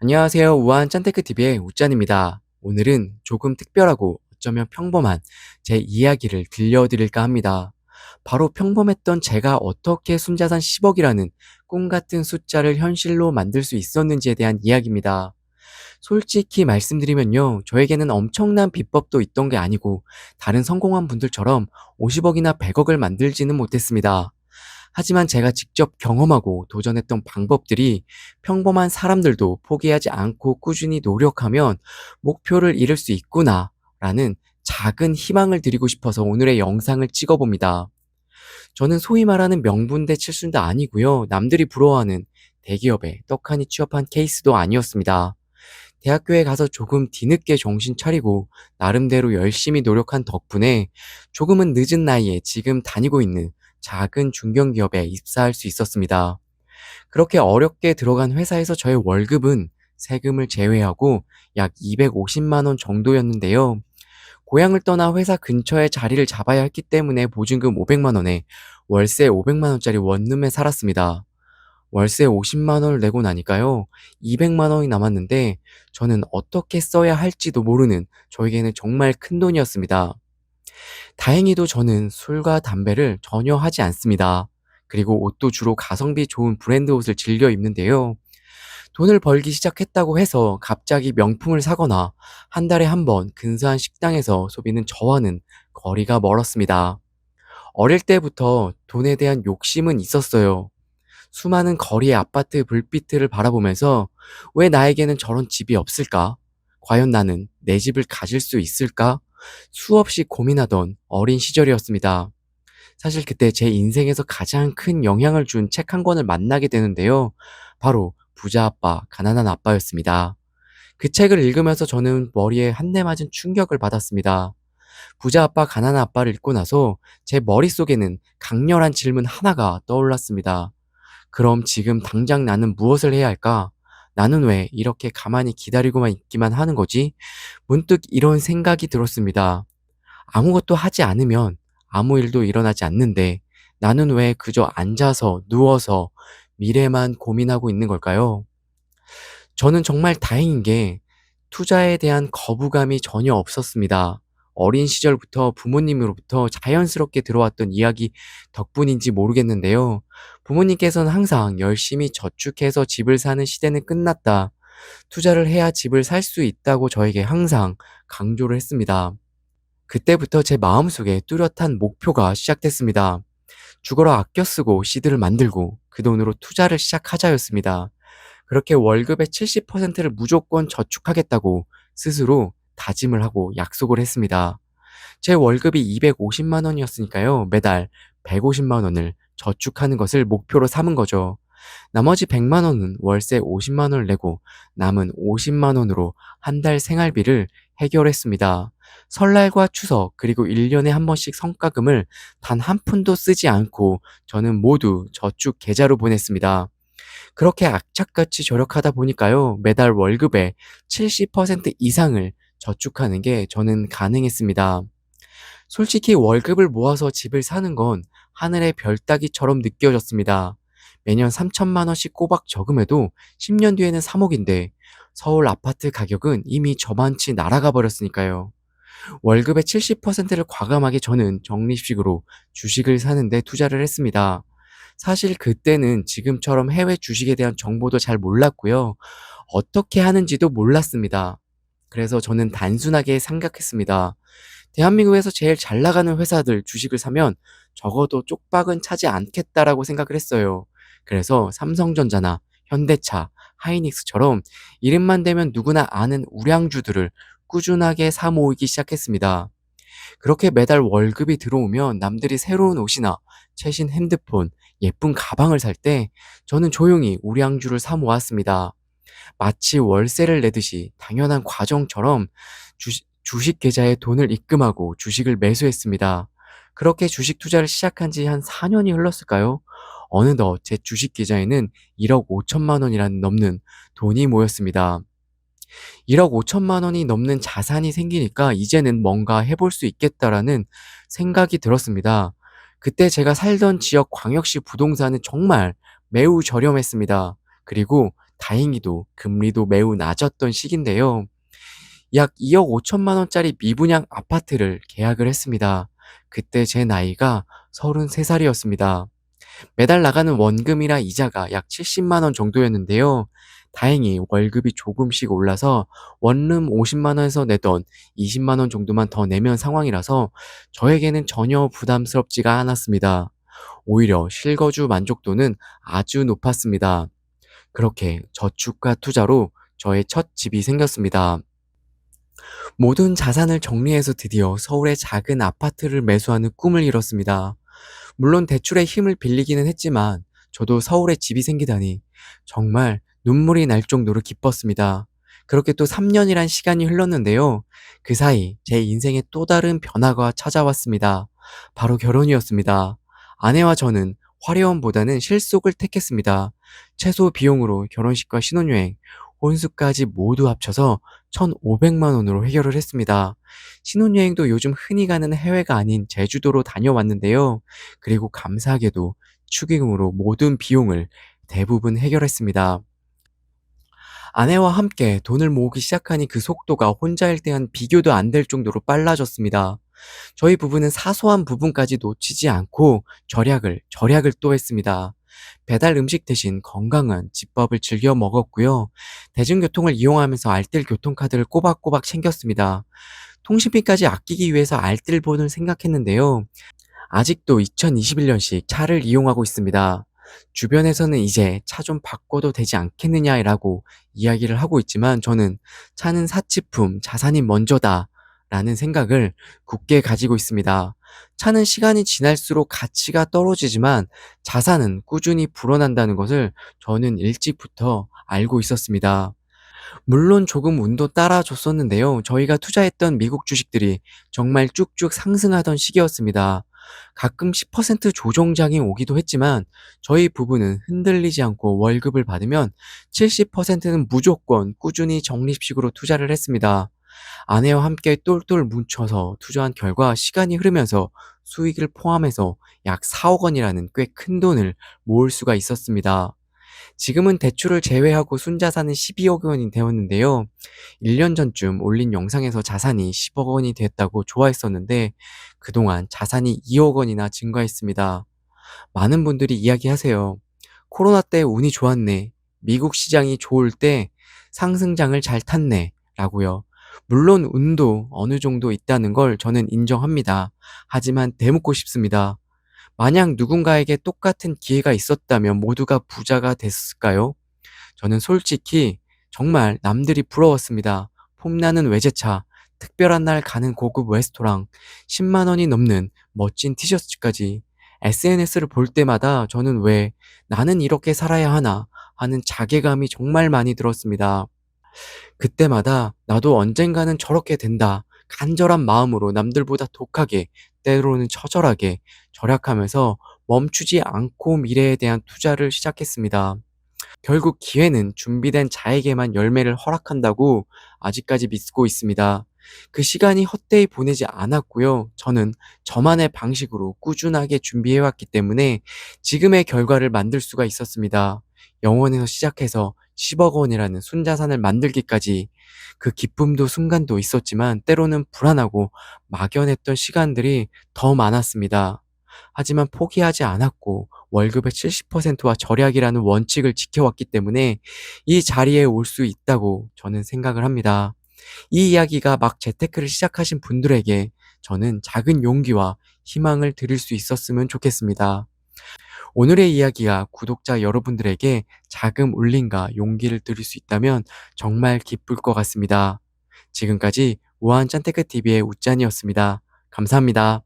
안녕하세요. 우한 짠테크TV의 우짠입니다. 오늘은 조금 특별하고 어쩌면 평범한 제 이야기를 들려드릴까 합니다. 바로 평범했던 제가 어떻게 순자산 10억이라는 꿈 같은 숫자를 현실로 만들 수 있었는지에 대한 이야기입니다. 솔직히 말씀드리면요. 저에게는 엄청난 비법도 있던 게 아니고 다른 성공한 분들처럼 50억이나 100억을 만들지는 못했습니다. 하지만 제가 직접 경험하고 도전했던 방법들이 평범한 사람들도 포기하지 않고 꾸준히 노력하면 목표를 이룰 수 있구나 라는 작은 희망을 드리고 싶어서 오늘의 영상을 찍어봅니다. 저는 소위 말하는 명분대 칠순도 아니고요. 남들이 부러워하는 대기업에 떡하니 취업한 케이스도 아니었습니다. 대학교에 가서 조금 뒤늦게 정신 차리고 나름대로 열심히 노력한 덕분에 조금은 늦은 나이에 지금 다니고 있는 작은 중견기업에 입사할 수 있었습니다. 그렇게 어렵게 들어간 회사에서 저의 월급은 세금을 제외하고 약 250만 원 정도였는데요. 고향을 떠나 회사 근처에 자리를 잡아야 했기 때문에 보증금 500만 원에 월세 500만 원짜리 원룸에 살았습니다. 월세 50만 원을 내고 나니까요. 200만 원이 남았는데 저는 어떻게 써야 할지도 모르는 저에게는 정말 큰 돈이었습니다. 다행히도 저는 술과 담배를 전혀 하지 않습니다. 그리고 옷도 주로 가성비 좋은 브랜드 옷을 즐겨 입는데요. 돈을 벌기 시작했다고 해서 갑자기 명품을 사거나 한 달에 한 번 근사한 식당에서 소비는 저와는 거리가 멀었습니다. 어릴 때부터 돈에 대한 욕심은 있었어요. 수많은 거리의 아파트 불빛을 바라보면서 왜 나에게는 저런 집이 없을까? 과연 나는 내 집을 가질 수 있을까? 수없이 고민하던 어린 시절이었습니다. 사실 그때 제 인생에서 가장 큰 영향을 준 책 한 권을 만나게 되는데요. 바로 부자 아빠, 가난한 아빠였습니다. 그 책을 읽으면서 저는 머리에 한 대 맞은 충격을 받았습니다. 부자 아빠, 가난한 아빠를 읽고 나서 제 머릿속에는 강렬한 질문 하나가 떠올랐습니다. 그럼 지금 당장 나는 무엇을 해야 할까? 나는 왜 이렇게 가만히 기다리고만 있기만 하는 거지? 문득 이런 생각이 들었습니다. 아무것도 하지 않으면 아무 일도 일어나지 않는데 나는 왜 그저 앉아서 누워서 미래만 고민하고 있는 걸까요? 저는 정말 다행인 게 투자에 대한 거부감이 전혀 없었습니다. 어린 시절부터 부모님으로부터 자연스럽게 들어왔던 이야기 덕분인지 모르겠는데요. 부모님께서는 항상 열심히 저축해서 집을 사는 시대는 끝났다. 투자를 해야 집을 살 수 있다고 저에게 항상 강조를 했습니다. 그때부터 제 마음속에 뚜렷한 목표가 시작됐습니다. 죽어라 아껴 쓰고 시드를 만들고 그 돈으로 투자를 시작하자였습니다. 그렇게 월급의 70%를 무조건 저축하겠다고 스스로 다짐을 하고 약속을 했습니다. 제 월급이 250만 원이었으니까요. 매달 150만 원을 저축하는 것을 목표로 삼은 거죠. 나머지 100만 원은 월세 50만 원을 내고 남은 50만 원으로 한 달 생활비를 해결했습니다. 설날과 추석 그리고 1년에 한 번씩 성과금을 단 한 푼도 쓰지 않고 저는 모두 저축 계좌로 보냈습니다. 그렇게 악착같이 절약하다 보니까요. 매달 월급의 70% 이상을 저축하는 게 저는 가능했습니다. 솔직히 월급을 모아서 집을 사는 건 하늘의 별 따기처럼 느껴졌습니다. 매년 3천만 원씩 꼬박 저금해도 10년 뒤에는 3억인데 서울 아파트 가격은 이미 저만치 날아가 버렸으니까요. 월급의 70%를 과감하게 저는 적립식으로 주식을 사는데 투자를 했습니다. 사실 그때는 지금처럼 해외 주식에 대한 정보도 잘 몰랐고요. 어떻게 하는지도 몰랐습니다. 그래서 저는 단순하게 생각했습니다. 대한민국에서 제일 잘 나가는 회사들 주식을 사면 적어도 쪽박은 차지 않겠다라고 생각을 했어요. 그래서 삼성전자나 현대차, 하이닉스처럼 이름만 대면 누구나 아는 우량주들을 꾸준하게 사 모으기 시작했습니다. 그렇게 매달 월급이 들어오면 남들이 새로운 옷이나 최신 핸드폰, 예쁜 가방을 살 때 저는 조용히 우량주를 사 모았습니다. 마치 월세를 내듯이 당연한 과정처럼 주식, 주식 계좌에 돈을 입금하고 주식을 매수했습니다. 그렇게 주식 투자를 시작한 지 한 4년이 흘렀을까요? 어느덧 제 주식 계좌에는 1억 5천만 원이라는 넘는 돈이 모였습니다. 1억 5천만 원이 넘는 자산이 생기니까 이제는 뭔가 해볼 수 있겠다라는 생각이 들었습니다. 그때 제가 살던 지역 광역시 부동산은 정말 매우 저렴했습니다. 그리고 다행히도 금리도 매우 낮았던 시기인데요. 약 2억 5천만 원짜리 미분양 아파트를 계약을 했습니다. 그때 제 나이가 33살이었습니다. 매달 나가는 원금이나 이자가 약 70만 원 정도였는데요. 다행히 월급이 조금씩 올라서 원룸 50만 원에서 내던 20만 원 정도만 더 내면 상황이라서 저에게는 전혀 부담스럽지가 않았습니다. 오히려 실거주 만족도는 아주 높았습니다. 그렇게 저축과 투자로 저의 첫 집이 생겼습니다. 모든 자산을 정리해서 드디어 서울의 작은 아파트를 매수하는 꿈을 이뤘습니다. 물론 대출의 힘을 빌리기는 했지만 저도 서울에 집이 생기다니 정말 눈물이 날 정도로 기뻤습니다. 그렇게 또 3년이란 시간이 흘렀는데요. 그 사이 제 인생에 또 다른 변화가 찾아왔습니다. 바로 결혼이었습니다. 아내와 저는 화려함보다는 실속을 택했습니다. 최소 비용으로 결혼식과 신혼여행, 혼수까지 모두 합쳐서 1,500만 원으로 해결을 했습니다. 신혼여행도 요즘 흔히 가는 해외가 아닌 제주도로 다녀왔는데요. 그리고 감사하게도 축의금으로 모든 비용을 대부분 해결했습니다. 아내와 함께 돈을 모으기 시작하니 그 속도가 혼자일 때 한 비교도 안 될 정도로 빨라졌습니다. 저희 부부는 사소한 부분까지 놓치지 않고 절약을, 절약을 또 했습니다. 배달 음식 대신 건강한 집밥을 즐겨 먹었고요. 대중교통을 이용하면서 알뜰 교통카드를 꼬박꼬박 챙겼습니다. 통신비까지 아끼기 위해서 알뜰폰을 생각했는데요. 아직도 2021년식 차를 이용하고 있습니다. 주변에서는 이제 차 좀 바꿔도 되지 않겠느냐라고 이야기를 하고 있지만 저는 차는 사치품, 자산이 먼저다 라는 생각을 굳게 가지고 있습니다. 차는 시간이 지날수록 가치가 떨어지지만 자산은 꾸준히 불어난다는 것을 저는 일찍부터 알고 있었습니다. 물론 조금 운도 따라줬었는데요. 저희가 투자했던 미국 주식들이 정말 쭉쭉 상승하던 시기였습니다. 가끔 10% 조정장이 오기도 했지만 저희 부부는 흔들리지 않고 월급을 받으면 70%는 무조건 꾸준히 적립식으로 투자를 했습니다. 아내와 함께 똘똘 뭉쳐서 투자한 결과 시간이 흐르면서 수익을 포함해서 약 4억 원이라는 꽤 큰 돈을 모을 수가 있었습니다. 지금은 대출을 제외하고 순자산은 12억 원이 되었는데요. 1년 전쯤 올린 영상에서 자산이 10억 원이 됐다고 좋아했었는데 그동안 자산이 2억 원이나 증가했습니다. 많은 분들이 이야기하세요. 코로나 때 운이 좋았네. 미국 시장이 좋을 때 상승장을 잘 탔네. 라고요. 물론 운도 어느 정도 있다는 걸 저는 인정합니다. 하지만 되묻고 싶습니다. 만약 누군가에게 똑같은 기회가 있었다면 모두가 부자가 됐을까요? 저는 솔직히 정말 남들이 부러웠습니다. 폼나는 외제차, 특별한 날 가는 고급 레스토랑, 10만 원이 넘는 멋진 티셔츠까지 SNS를 볼 때마다 저는 왜 나는 이렇게 살아야 하나 하는 자괴감이 정말 많이 들었습니다. 그때마다 나도 언젠가는 저렇게 된다. 간절한 마음으로 남들보다 독하게, 때로는 처절하게 절약하면서 멈추지 않고 미래에 대한 투자를 시작했습니다. 결국 기회는 준비된 자에게만 열매를 허락한다고 아직까지 믿고 있습니다. 그 시간이 헛되이 보내지 않았고요. 저는 저만의 방식으로 꾸준하게 준비해왔기 때문에 지금의 결과를 만들 수가 있었습니다. 영원에서 시작해서 10억 원이라는 순자산을 만들기까지 그 기쁨도 순간도 있었지만 때로는 불안하고 막연했던 시간들이 더 많았습니다. 하지만 포기하지 않았고 월급의 70%와 절약이라는 원칙을 지켜왔기 때문에 이 자리에 올 수 있다고 저는 생각을 합니다. 이 이야기가 막 재테크를 시작하신 분들에게 저는 작은 용기와 희망을 드릴 수 있었으면 좋겠습니다. 오늘의 이야기가 구독자 여러분들에게 자금 울림과 용기를 드릴 수 있다면 정말 기쁠 것 같습니다. 지금까지 우한 짠테크 TV의 우짠이었습니다. 감사합니다.